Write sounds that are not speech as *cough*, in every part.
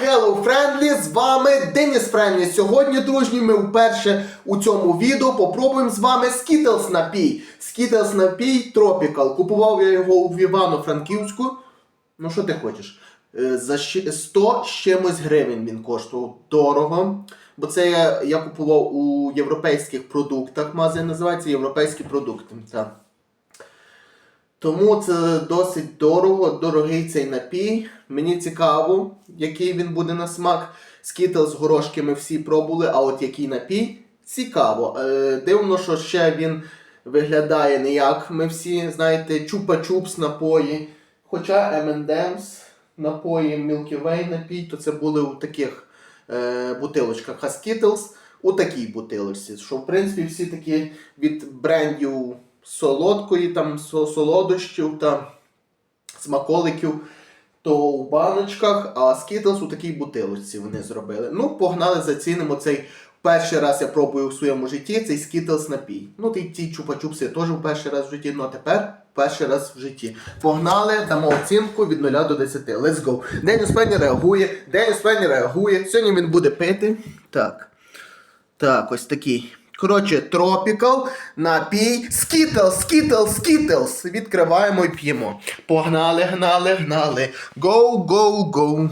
Hello, Friendly! З вами Деніс Френлі. Сьогодні, дружні, ми вперше у цьому відео попробуємо з вами Skittles напій. Skittles напій Tropical. Купував я його у Івано-Франківську. Ну, що ти хочеш? Е, За 100 з чимось гривень він коштував дорого. Бо це я, я купував у європейських продуктах. Магазин називається Європейські продукти. Так. Тому це досить дорого, дорогий цей напій. Мені цікаво, який він буде на смак. Скітл з горошки ми всі пробували, а от який напій цікаво. Е, дивно, що ще він виглядає не як ми всі, знаєте, чупа-чупс напої. Хоча M&M's напої Milky Way напій, то це були у таких е, бутилочках. А Skittles у такій бутилочці. Що в принципі всі такі від брендів солодкої, там солодощів та смаколиків, то у баночках, а Skittles у такій бутилочці вони зробили. Ну, погнали, зацінимо цей. Перший раз я пробую в своєму житті цей Skittles напій. Ну, ті, чупа-чупси теж в перший раз в житті, ну а тепер перший раз в житті. Погнали, дамо оцінку від 0 до 10. Let's go. Деніс Пенні реагує, Деніс Пенні реагує. Сьогодні він буде пити. Так. Так, ось такий. Коротше, Tropical, напій, Skittles, Skittles, Skittles. Відкриваємо і п'ємо. Погнали, гнали, гнали. Go, go, go.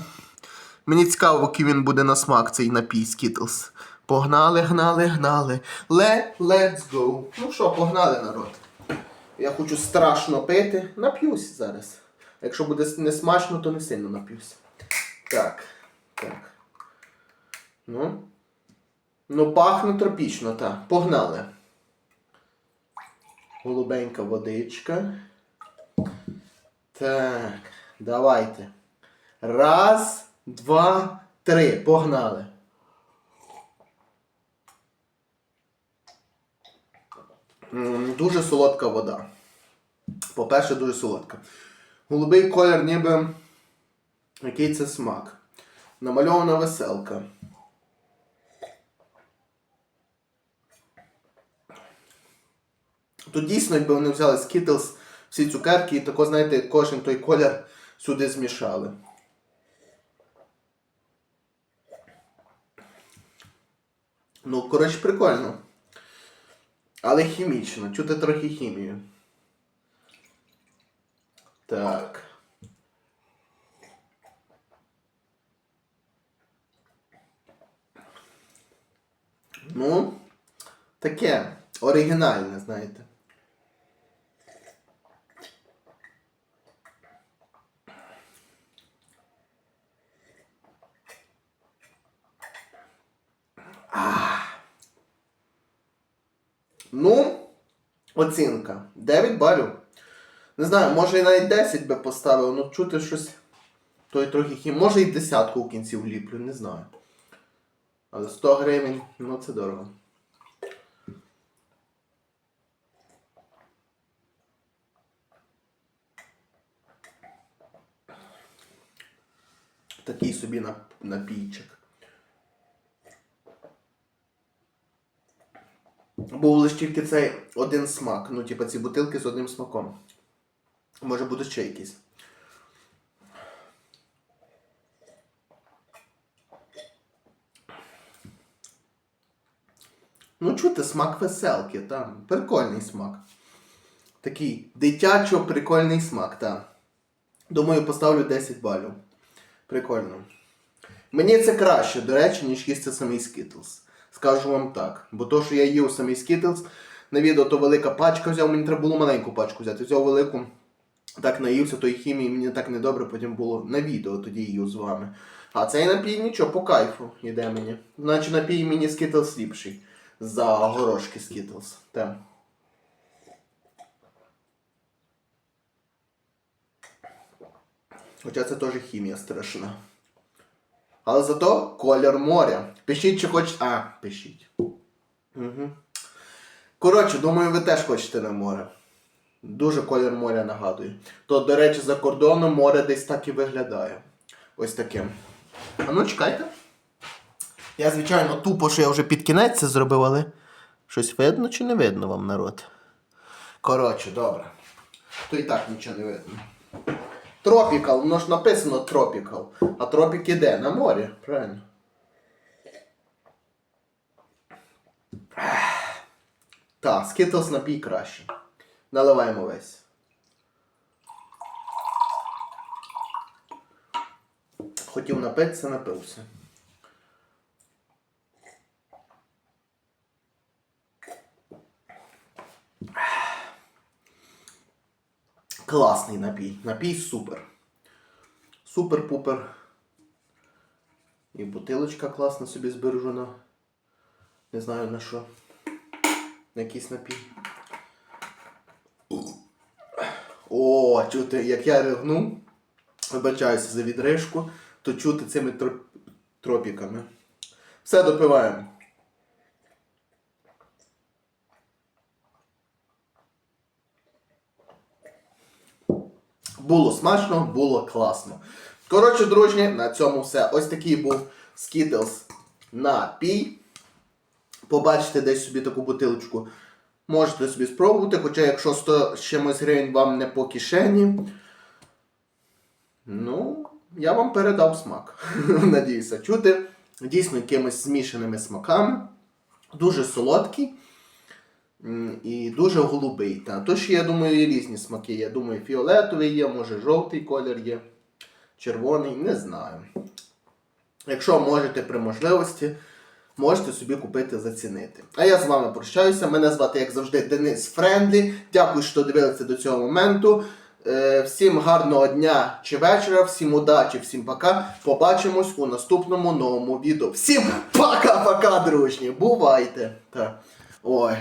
Мені цікаво, який він буде на смак, цей напій Skittles. Погнали, гнали, гнали. Let, let's go. Ну що, погнали, народ. Я хочу страшно пити. Нап'юсь зараз. Якщо буде не смачно, то не сильно нап'юсь. Так. Так. Ну. Ну, пахне тропічно, так. Погнали. Голубенька водичка. Так, давайте. Раз, два, три. Погнали. Дуже солодка вода. По-перше, дуже солодка. Голубий колір, ніби. Який це смак. Намальована веселка. То дійсно, якби вони взяли Skittles, всі цукерки і тако, знаєте, кожен той колір сюди змішали. Ну, коротше, прикольно. Але хімічно. Чути трохи хімію. Так. Ну, таке оригінальне, знаєте. Ну, оцінка. 9 балів. Не знаю, може і навіть 10 би поставив, ну чути щось. Той трохи хім. Може і десятку в кінці вліплю, не знаю. Але 100 гривень, ну це дорого. Такий собі напійчик. Був лише тільки цей один смак. Ну, типа ці бутилки з одним смаком. Може буде ще якийсь. Ну, чути смак веселки, там. Прикольний смак. Такий дитячо прикольний смак, так. Думаю, поставлю 10 балів. Прикольно. Мені це краще, до речі, ніж їсти самий Skittles. Скажу вам так. Бо то, що я їв самий Skittles, на відео то велика пачка взяв, мені треба було маленьку пачку взяти. Взяв велику, так наївся тої хімії, мені так недобре потім було на відео тоді їв з вами. А цей напій нічого, по кайфу йде мені. Значить напій мені Skittles ліпший. За горошки Skittles. Так. Хоча це теж хімія страшна. Але зато колір моря. Пишіть, чи хочете. А, пишіть. Угу. Коротше, думаю, ви теж хочете на море. Дуже колір моря нагадує. То, до речі, за кордоном море десь так і виглядає. Ось таке. А ну чекайте. Я, звичайно, тупо, що я вже під кінець це зробив, але щось видно чи не видно вам народ? Коротше, добре. То і так нічого не видно. Тропікал, воно ж написано тропікал. А тропік іде На морі, правильно. Так, скітлс напій краще. Наливаємо весь. Хотів напитися, напився. Класний напій. Напій супер. Супер-пупер. І бутилочка класна собі збережена. Не знаю на що. На якийсь напій. О, чути, як я ригну, вибачаюся за відрижку, то чути цими троп- тропіками. Все допиваємо. Було смачно, було класно. Коротше, дружні, на цьому все. Ось такий був Skittles напій. Побачите десь собі таку бутилочку. Можете собі спробувати, хоча якщо 100 з чимось гривень вам не по кишені. Ну, я вам передав смак. *laughs* Надіюся, чути. Дійсно, якимись змішаними смаками. Дуже солодкий. І дуже голубий. Та. Тож, я думаю, і різні смаки. Я думаю, фіолетовий є, може жовтий колір є, червоний, не знаю. Якщо можете при можливості, можете собі купити, зацінити. А я з вами прощаюся. Мене звати, як завжди, Денис Френдлі. Дякую, що дивилися до цього моменту. Е, Всім гарного дня чи вечора, всім удачі, всім пока. Побачимось у наступному новому відео. Всім пока-пока, дружні! Бувайте! Та. Ой.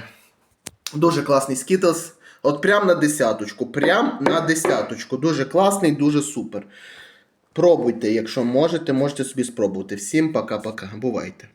Дуже класний скітлс. От прям на десяточку. Прям на десяточку. Дуже класний, дуже супер. Пробуйте, якщо можете, можете собі спробувати. Всім пока-пока. Бувайте.